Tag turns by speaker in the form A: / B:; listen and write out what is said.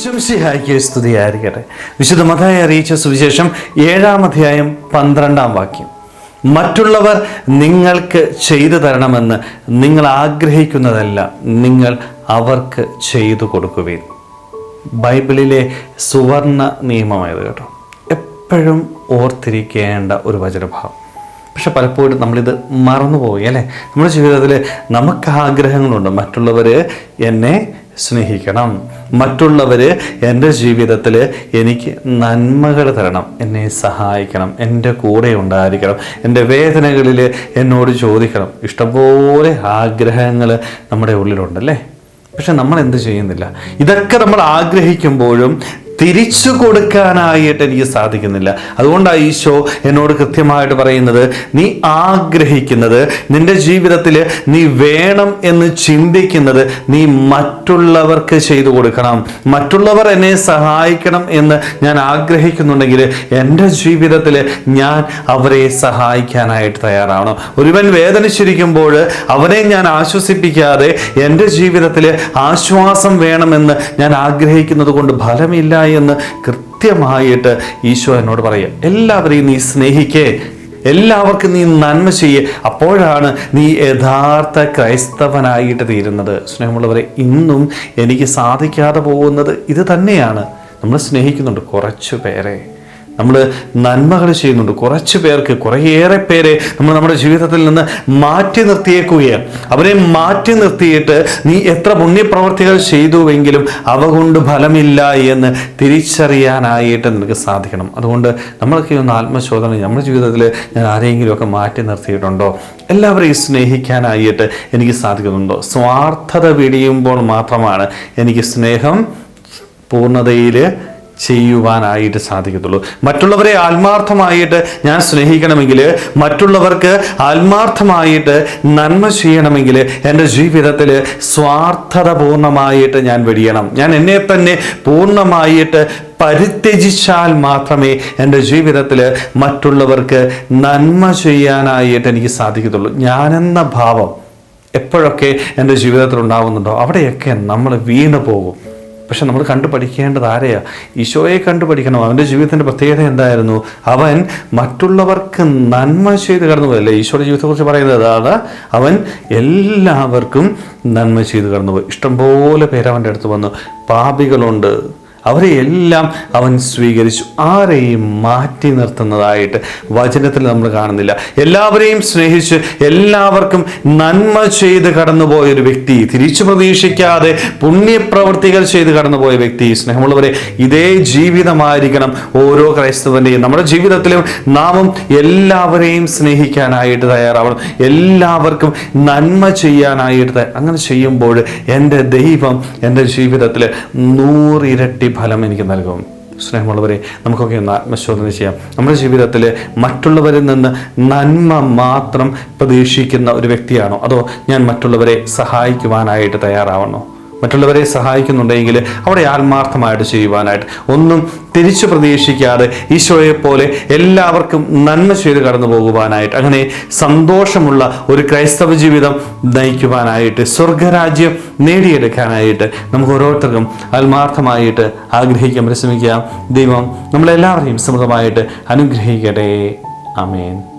A: ഈശംസിഹായ്ക്ക് സ്തുതിയായിരിക്കട്ടെ. വിശുദ്ധ മതായി അറിയിച്ച സുവിശേഷം ഏഴാം അധ്യായം പന്ത്രണ്ടാം വാക്യം. മറ്റുള്ളവർ നിങ്ങൾക്ക് ചെയ്തു തരണമെന്ന് നിങ്ങൾ ആഗ്രഹിക്കുന്നതല്ല നിങ്ങൾ അവർക്ക് ചെയ്തു കൊടുക്കുവിൻ. ബൈബിളിലെ സുവർണ നിയമമായത് കേട്ടോ. എപ്പോഴും ഓർത്തിരിക്കേണ്ട ഒരു വചനഭാവം. പക്ഷെ പലപ്പോഴും നമ്മളിത് മറന്നുപോയി അല്ലേ? നമ്മുടെ ജീവിതത്തിൽ നമുക്ക് ആഗ്രഹങ്ങളുണ്ട്. മറ്റുള്ളവർ എന്നെ സ്നേഹിക്കണം. മറ്റുള്ളവർ എന്റെ ജീവിതത്തിൽ എനിക്ക് നന്മകൾ തരണം. എന്നെ സഹായിക്കണം. എന്റെ കൂടെ ഉണ്ടായിരിക്കണം. എന്റെ വേദനകളിൽ എന്നോട് ചോദിക്കണം. ഇഷ്ടംപോലെ ആഗ്രഹങ്ങൾ നമ്മുടെ ഉള്ളിലുണ്ടല്ലേ? പക്ഷെ നമ്മൾ എന്ത് ചെയ്യുന്നില്ല? ഇതൊക്കെ നമ്മൾ ആഗ്രഹിക്കുമ്പോഴും തിരിച്ചു കൊടുക്കാനായിട്ട് എനിക്ക് സാധിക്കുന്നില്ല. അതുകൊണ്ടാണ് ഈശോ എന്നോട് കൃത്യമായിട്ട് പറയുന്നത് നീ ആഗ്രഹിക്കുന്നത് നിന്റെ ജീവിതത്തിൽ നീ വേണം എന്ന് ചിന്തിക്കുന്നത് നീ മറ്റുള്ളവർക്ക് ചെയ്തു കൊടുക്കണം. മറ്റുള്ളവർ എന്നെ സഹായിക്കണം എന്ന് ഞാൻ ആഗ്രഹിക്കുന്നുണ്ടെങ്കിൽ എന്റെ ജീവിതത്തിൽ ഞാൻ അവരെ സഹായിക്കാനായിട്ട് തയ്യാറാവണം. ഒരുവൻ വേദനിച്ചിരിക്കുമ്പോൾ അവനെ ഞാൻ ആശ്വസിപ്പിക്കാതെ എന്റെ ജീവിതത്തിൽ ആശ്വാസം വേണമെന്ന് ഞാൻ ആഗ്രഹിക്കുന്നത് കൊണ്ട് ഫലമില്ല എന്ന് കൃത്യമായിട്ട് ഈശോ എന്നോട് പറയുക എല്ലാവരെയും നീ സ്നേഹിക്കേ. എല്ലാവർക്കും നീ നന്മ ചെയ്യേ. അപ്പോഴാണ് നീ യഥാർത്ഥ ക്രൈസ്തവനായിട്ട് തീരുന്നത്. സ്നേഹമുള്ളവരെ ഇന്നും എനിക്ക് സാധിക്കാതെ പോകുന്നത് ഇത് തന്നെയാണ്. നമ്മൾ സ്നേഹിക്കുന്നുണ്ട് കുറച്ചു പേരെ നമ്മൾ നന്മകൾ ചെയ്യുന്നുണ്ട്. കുറച്ച് പേർക്ക് കുറേയേറെ പേരെ നമ്മൾ നമ്മുടെ ജീവിതത്തിൽ നിന്ന് മാറ്റി നിർത്തിയേക്കുകയാണ്. അവരെ മാറ്റി നിർത്തിയിട്ട് നീ എത്ര പുണ്യപ്രവർത്തികൾ ചെയ്തുവെങ്കിലും അവ കൊണ്ട് ഫലമില്ല എന്ന് തിരിച്ചറിയാനായിട്ട് നിനക്ക് സാധിക്കണം. അതുകൊണ്ട് നമ്മളൊക്കെ ഒന്ന് ആത്മശോധന നമ്മുടെ ജീവിതത്തിൽ ഞാൻ ആരെങ്കിലുമൊക്കെ മാറ്റി നിർത്തിയിട്ടുണ്ടോ? എല്ലാവരെയും സ്നേഹിക്കാനായിട്ട് എനിക്ക് സാധിക്കുന്നുണ്ടോ? സ്വാർത്ഥത പിടിയുമ്പോൾ മാത്രമാണ് എനിക്ക് സ്നേഹം പൂർണതയിൽ ചെയ്യുവാനായിട്ട് സാധിക്കത്തുള്ളൂ. മറ്റുള്ളവരെ ആത്മാർത്ഥമായിട്ട് ഞാൻ സ്നേഹിക്കണമെങ്കിൽ മറ്റുള്ളവർക്ക് ആത്മാർത്ഥമായിട്ട് നന്മ ചെയ്യണമെങ്കിൽ എന്റെ ജീവിതത്തിൽ സ്വാർത്ഥത പൂർണമായിട്ട് ഞാൻ വെടിയണം. ഞാൻ എന്നെ തന്നെ പൂർണമായിട്ട് പരിത്യജിച്ചാൽ മാത്രമേ എന്റെ ജീവിതത്തിൽ മറ്റുള്ളവർക്ക് നന്മ ചെയ്യാനായിട്ട് എനിക്ക് സാധിക്കത്തുള്ളൂ. ഞാനെന്ന ഭാവം എപ്പോഴൊക്കെ എന്റെ ജീവിതത്തിൽ ഉണ്ടാവുന്നുണ്ടോ അവിടെയൊക്കെ നമ്മൾ വീണു പോകും പക്ഷെ നമ്മൾ കണ്ടു പഠിക്കേണ്ടത് ആരെയാ? ഈശോയെ കണ്ടു പഠിക്കണം അവന്റെ ജീവിതത്തിന്റെ പ്രത്യേകത എന്തായിരുന്നു? അവൻ മറ്റുള്ളവർക്ക് നന്മ ചെയ്ത് കടന്നു പോയല്ലേ ഈശോയുടെ ജീവിതത്തെക്കുറിച്ച് പറയുന്നത് അതാണ് അവൻ എല്ലാവർക്കും നന്മ ചെയ്ത് കടന്നുപോയി. ഇഷ്ടംപോലെ പേര് അവന്റെ അടുത്ത് വന്നു. പാപികളുണ്ട്. അവരെ എല്ലാം അവൻ സ്വീകരിച്ചു. ആരെയും മാറ്റി നിർത്തുന്നതായിട്ട് വചനത്തിൽ നമ്മൾ കാണുന്നില്ല. എല്ലാവരെയും സ്നേഹിച്ച് എല്ലാവർക്കും നന്മ ചെയ്ത് കടന്നുപോയ ഒരു വ്യക്തി തിരിച്ചു പ്രതീക്ഷിക്കാതെ പുണ്യപ്രവർത്തികൾ ചെയ്ത് കടന്നുപോയ വ്യക്തി സ്നേഹമുള്ളവരെ ഇതേ ജീവിതമായിരിക്കണം ഓരോ ക്രൈസ്തവന്റെയും നമ്മുടെ ജീവിതത്തിലും നാമും എല്ലാവരെയും സ്നേഹിക്കാനായിട്ട് തയ്യാറാവണം. എല്ലാവർക്കും നന്മ ചെയ്യാനായിട്ട് അങ്ങനെ ചെയ്യുമ്പോൾ എന്റെ ദൈവം എന്റെ ജീവിതത്തിൽ നൂറിരട്ടി ഫലം എനിക്ക് നൽകും. സ്നേഹമുള്ളവരെ നമുക്കൊക്കെ ഒന്ന് ആത്മശോധന ചെയ്യാം. നമ്മുടെ ജീവിതത്തിൽ മറ്റുള്ളവരിൽ നിന്ന് നന്മ മാത്രം പ്രതീക്ഷിക്കുന്ന ഒരു വ്യക്തിയാണോ? അതോ ഞാൻ മറ്റുള്ളവരെ സഹായിക്കുവാനായിട്ട് തയ്യാറാവണോ? മറ്റുള്ളവരെ സഹായിക്കുന്നുണ്ടെങ്കിൽ അവിടെ ആത്മാർത്ഥമായിട്ട് ചെയ്യുവാനായിട്ട് ഒന്നും തിരിച്ചു പ്രതീക്ഷിക്കാതെ ഈശോയെ പോലെ എല്ലാവർക്കും നന്മ ചെയ്ത് കടന്നു പോകുവാനായിട്ട് അങ്ങനെ സന്തോഷമുള്ള ഒരു ക്രൈസ്തവ ജീവിതം നയിക്കുവാനായിട്ട് സ്വർഗരാജ്യം നേടിയെടുക്കാനായിട്ട് നമുക്ക് ഓരോരുത്തർക്കും ആത്മാർത്ഥമായിട്ട് ആഗ്രഹിക്കാൻ പരിശ്രമിക്കാം. ദൈവം നമ്മളെല്ലാവരെയും സമൃദ്ധമായിട്ട് അനുഗ്രഹിക്കട്ടെ. അമേൻ